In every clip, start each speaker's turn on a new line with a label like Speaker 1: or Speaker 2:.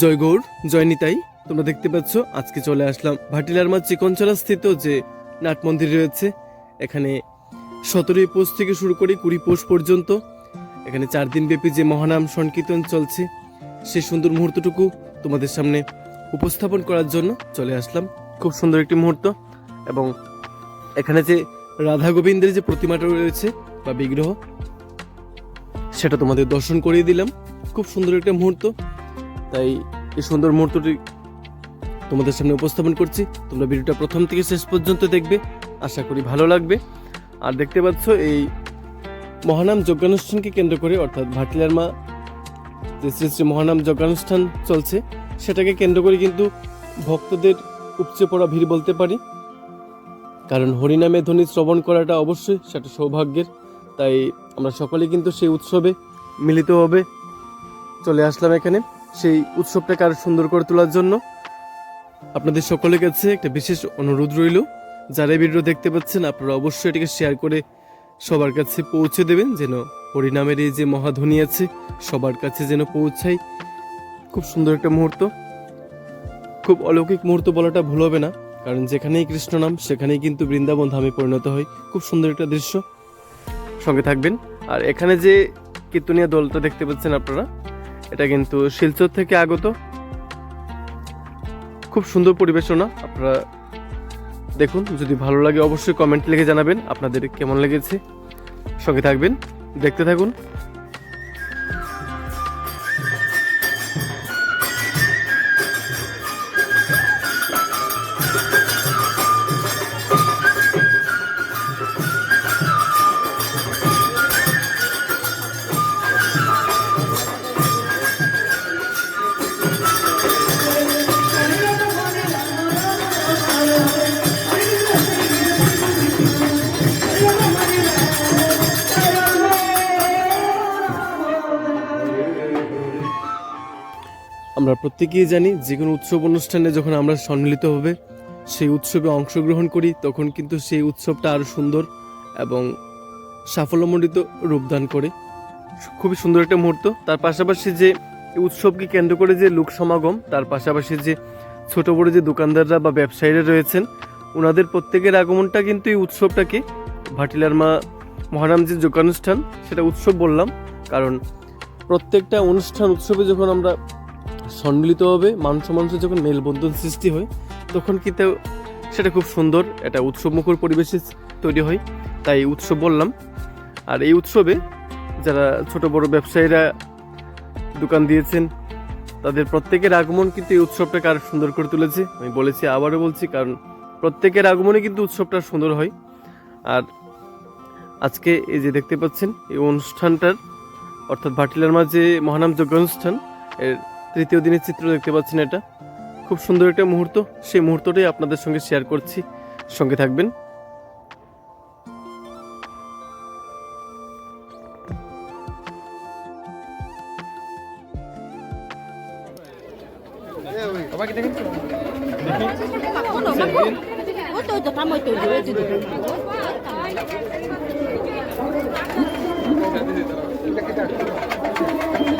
Speaker 1: জয় গৌর, জয় নিতাই। তোমরা দেখতে পাচ্ছ, আজকে চলে আসলাম ভাটিলার মা চিকনচলা স্থিত যে নাট মন্দির রয়েছে। এখানে সতেরোই পৌষ থেকে শুরু করে কুড়ি পৌষ পর্যন্ত এখানে চার দিন ব্যাপী যে মহানাম সংকীর্তন চলছে, সেই সুন্দর মুহূর্তটুকু তোমাদের সামনে উপস্থাপন করার জন্য চলে আসলাম। খুব সুন্দর একটি মুহূর্ত এবং এখানে যে রাধা গোবিন্দের যে প্রতিমাটা রয়েছে বা বিগ্রহ, সেটা তোমাদের দর্শন করিয়ে দিলাম। খুব সুন্দর একটা মুহূর্ত। তাই এই সুন্দর মুহূর্তটি তোমাদের সামনে উপস্থাপন করছি। তোমরা ভিডিওটা প্রথম থেকে শেষ পর্যন্ত দেখবে। আশা করি ভালো লাগবে। আর দেখতে পাচ্ছ এই মহানাম যজ্ঞানুষ্ঠানকে কেন্দ্র করে, অর্থাৎ ভাটিলার মা যে শ্রী শ্রী মহানাম যজ্ঞানুষ্ঠান চলছে, সেটাকে কেন্দ্র করে কিন্তু ভক্তদের উপচে পড়া ভিড় বলতে পারি। কারণ হরিনামে ধ্বনি শ্রবণ করাটা অবশ্যই সেটা সৌভাগ্যের। তাই আমরা সকলে কিন্তু সেই উৎসবে মিলিতভাবে চলে আসলাম এখানে। সেই উৎসবটাকে আরও সুন্দর করে তোলার জন্য আপনাদের সকলের কাছে একটা বিশেষ অনুরোধ রইল। যারা ভিডিও দেখতে পাচ্ছেন, আপনারা অবশ্যই এটাকে শেয়ার করে সবার কাছে পৌঁছে দেবেন, যেন হরিনামের এই যে মহাধ্বনি আছে, সবার কাছে যেন পৌঁছায়। খুব সুন্দর একটা মুহূর্ত। খুব অলৌকিক মুহূর্ত বলাটা ভুল হবে না, কারণ যেখানেই কৃষ্ণ নাম, সেখানেই কিন্তু বৃন্দাবন ধামে পরিণত হয়। খুব সুন্দর একটা দৃশ্য। সঙ্গে থাকবেন। আর এখানে যে কীর্তনীয় দলটা দেখতে পাচ্ছেন আপনারা এটা কিন্তু শিলচর থেকে আগত। খুব সুন্দর পরিবেশনা আপনারা দেখুন, যদি ভালো লাগে অবশ্যই কমেন্ট লিখে জানাবেন, আপনাদের কেমন লেগেছে। সঙ্গে থাকবেন, দেখতে থাকুন। আমরা প্রত্যেকেই জানি যে কোনো উৎসব অনুষ্ঠানে যখন আমরা সম্মিলিত হবে, সেই উৎসবে অংশগ্রহণ করি, তখন কিন্তু সেই উৎসবটা আরও সুন্দর এবং সাফল্যমণ্ডিত রূপদান করে। খুবই সুন্দর একটা মুহূর্ত। তার পাশাপাশি যে উৎসবকে কেন্দ্র করে যে লোক সমাগম, তার পাশাপাশি যে ছোট বড় যে দোকানদাররা বা ব্যবসায়ীরা রয়েছেন ওনাদের প্রত্যেকের আগমনটা কিন্তু এই উৎসবটাকে ভাটিলার মা মহারাম যে যোগানুষ্ঠান, সেটা উৎসব বললাম। কারণ প্রত্যেকটা অনুষ্ঠান, উৎসবে যখন আমরা সম্মিলিতভাবে মানুষ মানুষের যখন মেলবন্ধন সৃষ্টি হয়, তখন কিন্তু সেটা খুব সুন্দর একটা উৎসবমুখর পরিবেশে তৈরি হয়। তাই উৎসব বললাম। আর এই উৎসবে যারা ছোট বড় ব্যবসায়ীরা দোকান দিয়েছেন, তাদের প্রত্যেকের আগমন কিন্তু এই উৎসবটাকে আরও সুন্দর করে তুলেছে। আমি বলেছি, আবারও বলছি, কারণ প্রত্যেকের আগমনে কিন্তু উৎসবটা সুন্দর হয়। আর আজকে এই যে দেখতে পাচ্ছেন, এই অনুষ্ঠানটার, অর্থাৎ ভাটিলার মাঝে মহানাম যজ্ঞ অনুষ্ঠান, এর তৃতীয় দিনের চিত্র দেখতে পাচ্ছেন এটা। খুব সুন্দর একটা মুহূর্ত। সেই মুহূর্তটাই আপনাদের সঙ্গে শেয়ার করছি। সঙ্গে থাকবেন।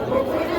Speaker 2: Thank
Speaker 1: you.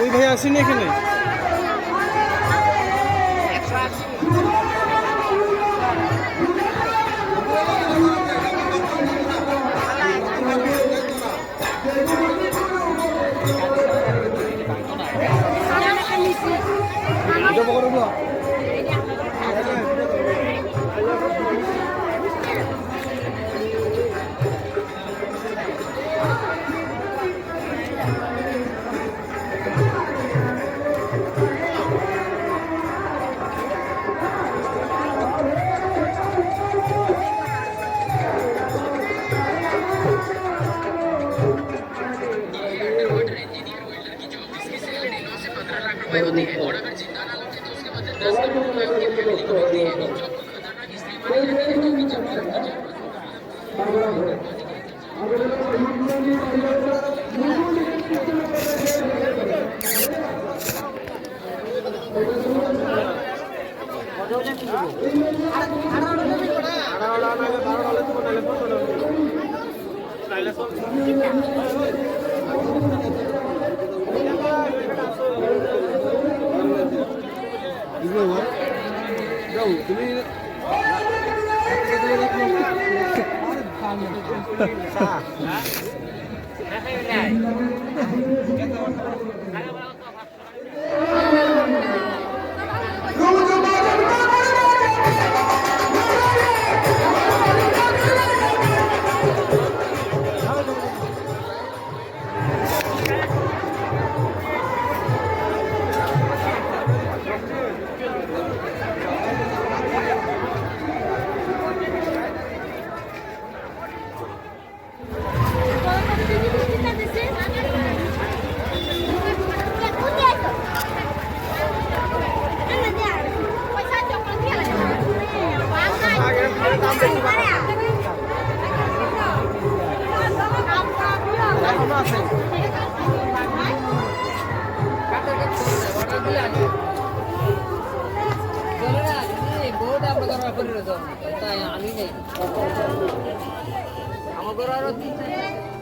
Speaker 1: ওই ভাই আসেনি এখানে? रुपए होती है और होती है one.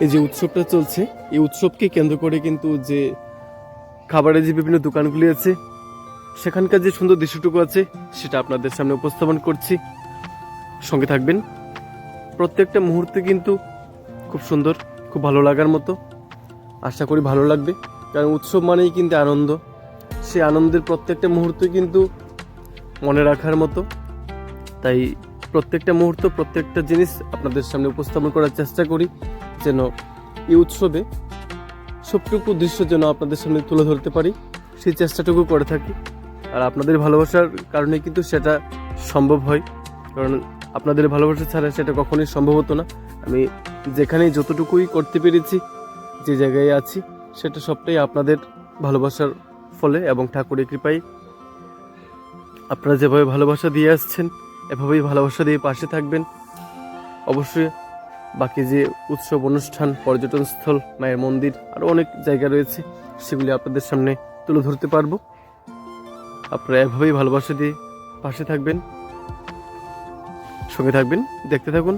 Speaker 1: এই যে উৎসবটা চলছে, এই উৎসবকে কেন্দ্র করে কিন্তু যে খাবারের যে বিভিন্ন দোকানগুলি আছে, সেখানকার যে সুন্দর দৃশ্যটুকু আছে, সেটা আপনাদের সামনে উপস্থাপন করছি। সঙ্গে থাকবেন। প্রত্যেকটা মুহূর্তে কিন্তু খুব সুন্দর, খুব ভালো লাগার মতো। আশা করি ভালো লাগবে। কারণ উৎসব মানেই কিন্তু আনন্দ। সেই আনন্দের প্রত্যেকটা মুহূর্ত কিন্তু মনে রাখার মতো। তাই প্রত্যেকটা মুহূর্ত, প্রত্যেকটা জিনিস আপনাদের সামনে উপস্থাপন করার চেষ্টা করি। যেন এই উৎসবে সবটুকু দৃশ্য যেন আপনাদের সামনে তুলে ধরতে পারি, সেই চেষ্টাটুকু করে থাকি। আর আপনাদের ভালোবাসার কারণে কিন্তু সেটা সম্ভব হয়। কারণ আপনাদের ভালোবাসা ছাড়া সেটা কখনোই সম্ভব হতো না। আমি যেখানেই যতটুকুই করতে পেরেছি, যে জায়গায় আছি, সেটা সবটাই আপনাদের ভালোবাসার ফলে এবং ঠাকুরের কৃপায়। আপনারা যেভাবে ভালোবাসা দিয়ে আসছেন, এভাবেই ভালোবাসা দিয়ে পাশে থাকবেন। অবশ্যই বাকি যে উৎসব, অনুষ্ঠান, পর্যটন স্থল, মায়ের মন্দির আরও অনেক জায়গা রয়েছে, সেগুলি আপনাদের সামনে তুলে ধরতে পারব। আপনারা এভাবেই ভালোবাসা দিয়ে পাশে থাকবেন, সঙ্গে থাকবেন, দেখতে থাকুন।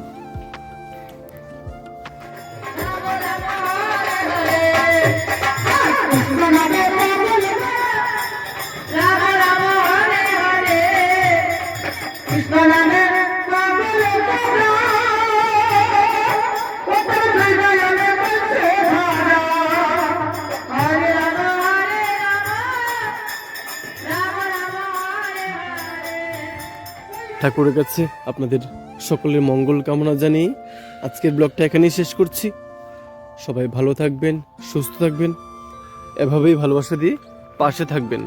Speaker 1: ঠাকুরের কাছে আপনাদের সকলের মঙ্গল কামনা জানিয়ে আজকের ব্লগটা এখানেই শেষ করছি। সবাই ভালো থাকবেন, সুস্থ থাকবেন, এভাবেই ভালোবাসা দিয়ে পাশে থাকবেন।